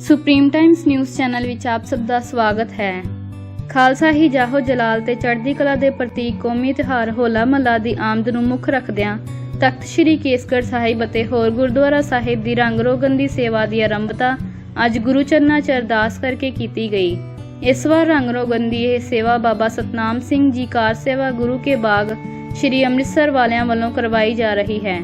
Supreme Times news channel ਵਿੱਚ ਆਪ ਸਭ ਦਾ ਸਵਾਗਤ ਹੈ। ਖਾਲਸਾ ਹੀ ਜਾਹੋ ਜਲਾਲ ਤੇ ਚੜ੍ਹਦੀ ਕਲਾ ਦੇ ਪ੍ਰਤੀਕ ਕੌਮੀ ਤਿਉਹਾਰ ਹੋਲਾ ਮਹੱਲਾ ਦੀ ਆਮਦ ਨੂੰ ਮੁੱਖ ਰੱਖਦਿਆਂ ਤਖਤ ਸ੍ਰੀ ਕੇਸਗੜ੍ਹ ਸਾਹਿਬ ਅਤੇ ਹੋਰ ਗੁਰਦੁਆਰਾ ਸਾਹਿਬ ਦੀ ਰੰਗ ਰੋਗਨ ਦੀ ਸੇਵਾ ਦੀ ਆਰੰਭਤਾ ਅੱਜ ਗੁਰੂ ਚਰਨਾਂ 'ਚ ਅਰਦਾਸ ਕਰਕੇ ਕੀਤੀ ਗਈ। ਇਸ ਵਾਰ ਰੰਗ ਰੋਗਨ ਦੀ ਇਹ ਸੇਵਾ ਬਾਬਾ ਸਤਨਾਮ ਸਿੰਘ ਜੀ ਕਾਰ ਸੇਵਾ ਗੁਰੂ ਕੇ ਬਾਗ ਸ੍ਰੀ ਅੰਮ੍ਰਿਤਸਰ ਵਾਲਿਆਂ ਵੱਲੋਂ ਕਰਵਾਈ ਜਾ ਰਹੀ ਹੈ।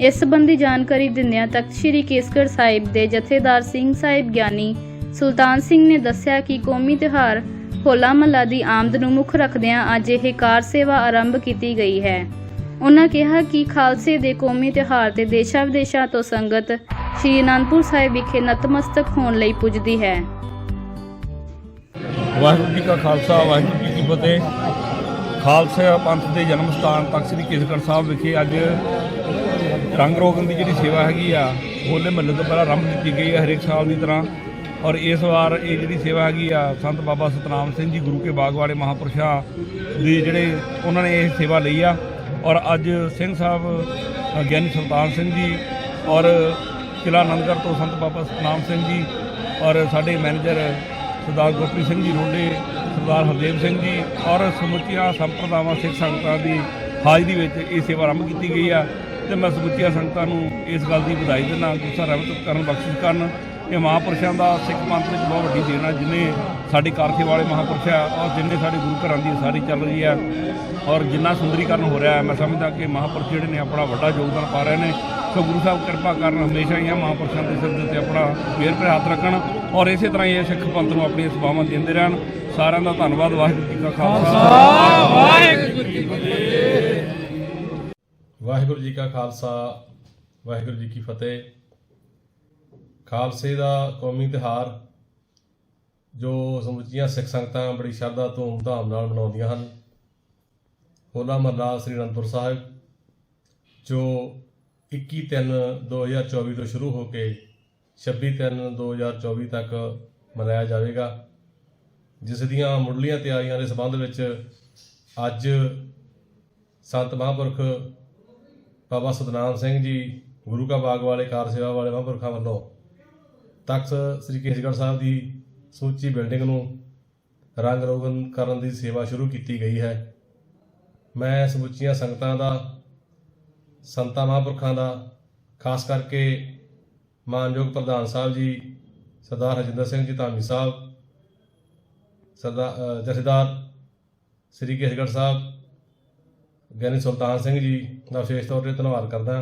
ਇਸ ਸੰਬੰਧੀ ਜਾਣਕਾਰੀ ਦਿੰਦਿਆਂ ਤਖਤ ਸ੍ਰੀ ਕੇਸਗੜ੍ਹ ਸਾਹਿਬ ਦੇ ਜਥੇਦਾਰ ਸਿੰਘ ਸਾਹਿਬ ਗਿਆਨੀ ਸੁਲਤਾਨ ਸਿੰਘ ਨੇ ਦੱਸਿਆ ਕਿ ਕੌਮੀ ਤਿਉਹਾਰ ਹੋਲਾ ਮਹੱਲਾ ਦੀ ਆਮਦ ਨੂੰ ਮੁੱਖ ਰੱਖਦਿਆਂ ਅੱਜ ਇਹ ਕਾਰ ਸੇਵਾ ਆਰੰਭ ਕੀਤੀ ਗਈ ਹੈ। ਉਹਨਾਂ ਕਿਹਾ ਕਿ ਖਾਲਸੇ ਦੇ ਕੌਮੀ ਤਿਉਹਾਰ ਤੇ ਦੇਸ਼ਾਂ ਵਿਦੇਸ਼ਾਂ ਤੋਂ ਸੰਗਤ ਸ੍ਰੀ ਅਨੰਦਪੁਰ ਸਾਹਿਬ ਵਿਖੇ ਨਤਮਸਤਕ ਹੋਣ ਲਈ ਪੁੱਜਦੀ ਹੈ। ਵਾਹਿਗੁਰੂ ਜੀ ਕਾ ਖਾਲਸਾ, ਵਾਹਿਗੁਰੂ ਜੀ ਕੀ ਫਤਿਹ। ਖਾਲਸਾ ਪੰਥ ਦੇ ਜਨਮ ਸਥਾਨ ਤਖਤ ਸ੍ਰੀ ਕੇਸਗੜ੍ਹ ਸਾਹਿਬ ਵਿਖੇ ਅੱਜ ਰੰਗ ਰੋਗਨ ਦੀ ਜਿਹੜੀ ਸੇਵਾ ਹੈਗੀ ਆ, ਹੋਲੇ ਮਹੱਲੇ ਤੋਂ ਪਹਿਲਾਂ ਆਰੰਭ ਕੀਤੀ ਗਈ ਹੈ ਹਰੇਕ ਸਾਲ ਦੀ ਤਰ੍ਹਾਂ। ਔਰ ਇਸ ਵਾਰ ਇਹ ਜਿਹੜੀ ਸੇਵਾ ਹੈਗੀ ਆ, ਸੰਤ ਬਾਬਾ ਸਤਨਾਮ ਸਿੰਘ ਜੀ ਗੁਰੂ ਕੇ ਬਾਗ ਵਾਲੇ ਮਹਾਪੁਰਸ਼ਾਂ ਦੀ ਜਿਹੜੇ ਉਹਨਾਂ ਨੇ ਇਹ ਸੇਵਾ ਲਈ ਆ। ਔਰ ਅੱਜ ਸਿੰਘ ਸਾਹਿਬ, ਗਿਆਨੀ ਸੁਲਤਾਨ ਸਿੰਘ ਜੀ ਔਰ ਕਿਲਾ ਆਨੰਦਗੜ੍ਹ ਤੋਂ ਸੰਤ ਬਾਬਾ ਸਤਨਾਮ ਸਿੰਘ ਜੀ ਔਰ ਸਾਡੇ ਮੈਨੇਜਰ ਸਰਦਾਰ ਗੁਰਪ੍ਰੀਤ ਸਿੰਘ ਜੀ ਰੋਡੇ, ਸਰਦਾਰ ਹਰਦੇਵ ਸਿੰਘ ਜੀ ਔਰ ਸਮੁੱਚੀਆਂ ਸੰਪਰਦਾਵਾਂ ਸਿੱਖ ਸੰਗਤਾਂ ਦੀ ਹਾਜ਼ਰੀ ਵਿੱਚ ਇਹ ਸੇਵਾ ਆਰੰਭ ਕੀਤੀ ਗਈ ਆ। ਤੇ ਮੈਂ ਸਮੁੱਚੀਆਂ ਸੰਗਤਾਂ ਨੂੰ ਇਸ ਗੱਲ ਦੀ ਵਧਾਈ ਦਿੰਦਾ ਗੁਰੂ ਸਾਹਿਬ ਕਰਨ, ਬਖਸ਼ਿਸ਼ ਕਰਨ। ਇਹ ਮਹਾਂਪੁਰਸ਼ਾਂ ਦਾ ਸਿੱਖ ਪੰਥ ਵਿੱਚ ਬਹੁਤ ਵੱਡੀ ਦੇਣ ਆ, ਜਿਨੇ ਸਾਡੀ ਕਾਰਖੇ ਵਾਲੇ ਮਹਾਂਪੁਰਸ਼ ਆ ਔਰ ਜਿੰਨੇ ਸਾਡੇ ਗੁਰੂ ਘਰਾਂ ਦੀ ਸਾਰੀ ਚੱਲ ਰਹੀ ਹੈ ਔਰ ਜਿੰਨਾ ਸੁੰਦਰੀਕਰਨ ਹੋ ਰਿਹਾ ਹੈ, ਮੈਂ ਸਮਝਦਾ ਕਿ ਮਹਾਂਪੁਰਸ਼ ਜਿਹੜੇ ਨੇ ਆਪਣਾ ਵੱਡਾ ਯੋਗਦਾਨ ਪਾ ਰਹੇ ਨੇ। ਸੋ ਗੁਰੂ ਸਾਹਿਬ ਕਿਰਪਾ ਕਰਨ ਹਮੇਸ਼ਾ ਹੀ ਆ ਮਹਾਂਪੁਰਸ਼ਾਂ ਦੇ ਸਿਰ ਦੇ ਉੱਤੇ ਆਪਣਾ ਮਿਹਰ ਭਰੇ ਹੱਥ ਰੱਖਣ ਔਰ ਇਸੇ ਤਰ੍ਹਾਂ ਹੀ ਇਹ ਸਿੱਖ ਪੰਥ ਨੂੰ ਆਪਣੀਆਂ ਸੇਵਾਵਾਂ ਦਿੰਦੇ ਰਹਿਣ। ਸਾਰਿਆਂ ਦਾ ਧੰਨਵਾਦ, ਵਾਹਿਗੁਰੂ ਜੀ ਕਾ ਖਾਲਸਾ। ਵਾਹਿਗੁਰੂ ਜੀ ਕਾ ਵਾਹਿਗੁਰੂ ਜੀ ਕਾ ਖਾਲਸਾ, ਵਾਹਿਗੁਰੂ ਜੀ ਕੀ ਫਤਿਹ। ਖਾਲਸੇ ਦਾ ਕੌਮੀ ਤਿਉਹਾਰ, ਜੋ ਸਮੁੱਚੀਆਂ ਸਿੱਖ ਸੰਗਤਾਂ ਬੜੀ ਸ਼ਰਧਾ ਧੂਮ-ਧਾਮ ਨਾਲ ਮਨਾਉਂਦੀਆਂ ਹਨ, ਹੋਲਾ ਮਹੱਲਾ ਸ੍ਰੀ ਅਨੰਦਪੁਰ ਸਾਹਿਬ, ਜੋ 21/3/2024 ਤੋਂ ਸ਼ੁਰੂ ਹੋ ਕੇ 26/3/2024 ਤੱਕ ਮਨਾਇਆ ਜਾਵੇਗਾ, ਜਿਸ ਦੀਆਂ ਮੁੱਢਲੀਆਂ ਤਿਆਰੀਆਂ ਦੇ ਸੰਬੰਧ ਵਿੱਚ ਅੱਜ ਸੰਤ ਮਹਾਂਪੁਰਖ ਬਾਬਾ ਸਤਨਾਮ ਸਿੰਘ ਜੀ, ਗੁਰੂ ਕਾ ਬਾਗ ਵਾਲੇ, ਕਾਰ ਸੇਵਾ ਵਾਲੇ, ਮਹਾਂਪੁਰਖਾਂ ਵੱਲੋਂ ਤਖਤ ਸ੍ਰੀ ਕੇਸਗੜ੍ਹ ਸਾਹਿਬ ਦੀ ਸਮੁੱਚੀ ਬਿਲਡਿੰਗ ਨੂੰ ਰੰਗ ਰੋਗਨ ਕਰਨ ਦੀ ਸੇਵਾ ਸ਼ੁਰੂ ਕੀਤੀ ਗਈ ਹੈ। ਮੈਂ ਸਮੁੱਚੀਆਂ ਸੰਗਤਾਂ ਦਾ, ਸੰਤਾਂ ਮਹਾਂਪੁਰਖਾਂ ਦਾ, ਖਾਸ ਕਰਕੇ ਮਾਨਯੋਗ ਪ੍ਰਧਾਨ ਸਾਹਿਬ ਜੀ, ਸਰਦਾਰ ਹਰਜਿੰਦਰ ਸਿੰਘ ਜੀ ਧਾਮੀ ਸਾਹਿਬ ਸਰਦਾਰ ਜਥੇਦਾਰ ਸ੍ਰੀ ਕੇਸਗੜ੍ਹ ਸਾਹਿਬ ਗਿਆਨੀ ਸੁਲਤਾਨ ਸਿੰਘ ਜੀ ਦਾ ਵਿਸ਼ੇਸ਼ ਤੌਰ ਤੇ ਧੰਨਵਾਦ ਕਰਦਾ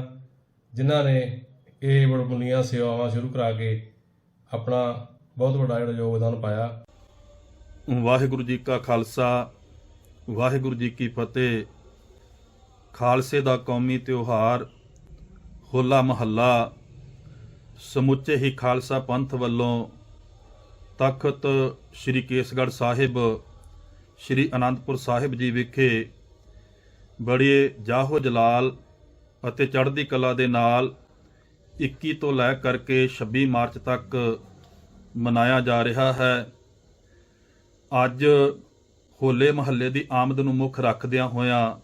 ਜਿਨ੍ਹਾਂ ਨੇ ਇਹ ਬੜਬੁੱਲੀਆਂ ਸੇਵਾਵਾਂ ਸ਼ੁਰੂ ਕਰਾ ਕੇ ਆਪਣਾ ਬਹੁਤ ਵੱਡਾ ਜਿਹੜਾ ਯੋਗਦਾਨ ਪਾਇਆ। ਵਾਹਿਗੁਰੂ ਜੀ ਕਾ ਖਾਲਸਾ, ਵਾਹਿਗੁਰੂ ਜੀ ਕੀ ਫਤਿਹ। ਖਾਲਸੇ ਦਾ ਕੌਮੀ ਤਿਉਹਾਰ, ਹੋਲਾ ਮਹੱਲਾ, ਸਮੁੱਚੇ ਹੀ ਖਾਲਸਾ ਪੰਥ ਵੱਲੋਂ ਤਖਤ ਸ੍ਰੀ ਕੇਸਗੜ੍ਹ ਸਾਹਿਬ, ਸ੍ਰੀ ਅਨੰਦਪੁਰ ਸਾਹਿਬ ਜੀ ਵਿਖੇ ਬੜੇ ਜਾਹੋ ਜਲਾਲ ਅਤੇ ਚੜ੍ਹਦੀ ਕਲਾ ਦੇ ਨਾਲ 21 ਤੋਂ ਲੈ ਕਰਕੇ 26 ਮਾਰਚ ਤੱਕ ਮਨਾਇਆ ਜਾ ਰਿਹਾ ਹੈ। ਅੱਜ ਹੋਲੇ ਮਹੱਲੇ ਦੀ ਆਮਦ ਨੂੰ ਮੁੱਖ ਰੱਖਦਿਆਂ ਹੋਇਆਂ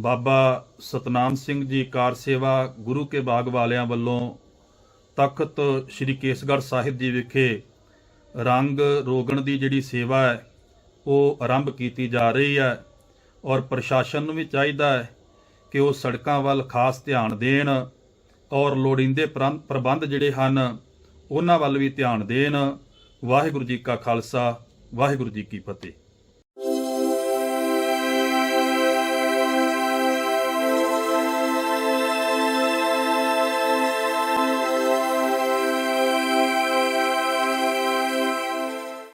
ਬਾਬਾ ਸਤਨਾਮ ਸਿੰਘ ਜੀ ਕਾਰ ਸੇਵਾ ਗੁਰੂ ਕੇ ਬਾਗ ਵਾਲਿਆਂ ਵੱਲੋਂ ਤਖਤ ਸ੍ਰੀ ਕੇਸਗੜ੍ਹ ਸਾਹਿਬ ਜੀ ਵਿਖੇ ਰੰਗ ਰੋਗਣ ਦੀ ਜਿਹੜੀ ਸੇਵਾ ਹੈ, ਉਹ ਆਰੰਭ ਕੀਤੀ ਜਾ ਰਹੀ ਹੈ। ਔਰ ਪ੍ਰਸ਼ਾਸਨ ਨੂੰ ਵੀ ਚਾਹੀਦਾ ਹੈ ਕਿ ਉਹ ਸੜਕਾਂ ਵੱਲ ਖਾਸ ਧਿਆਨ ਦੇਣ ਔਰ ਲੋੜੀਂਦੇ ਪ੍ਰੰ- ਪ੍ਰਬੰਧ ਜਿਹੜੇ ਹਨ, ਉਹਨਾਂ ਵੱਲ ਵੀ ਧਿਆਨ ਦੇਣ। ਵਾਹਿਗੁਰੂ ਜੀ ਕਾ ਖਾਲਸਾ, ਵਾਹਿਗੁਰੂ ਜੀ ਕੀ ਫਤਿਹ।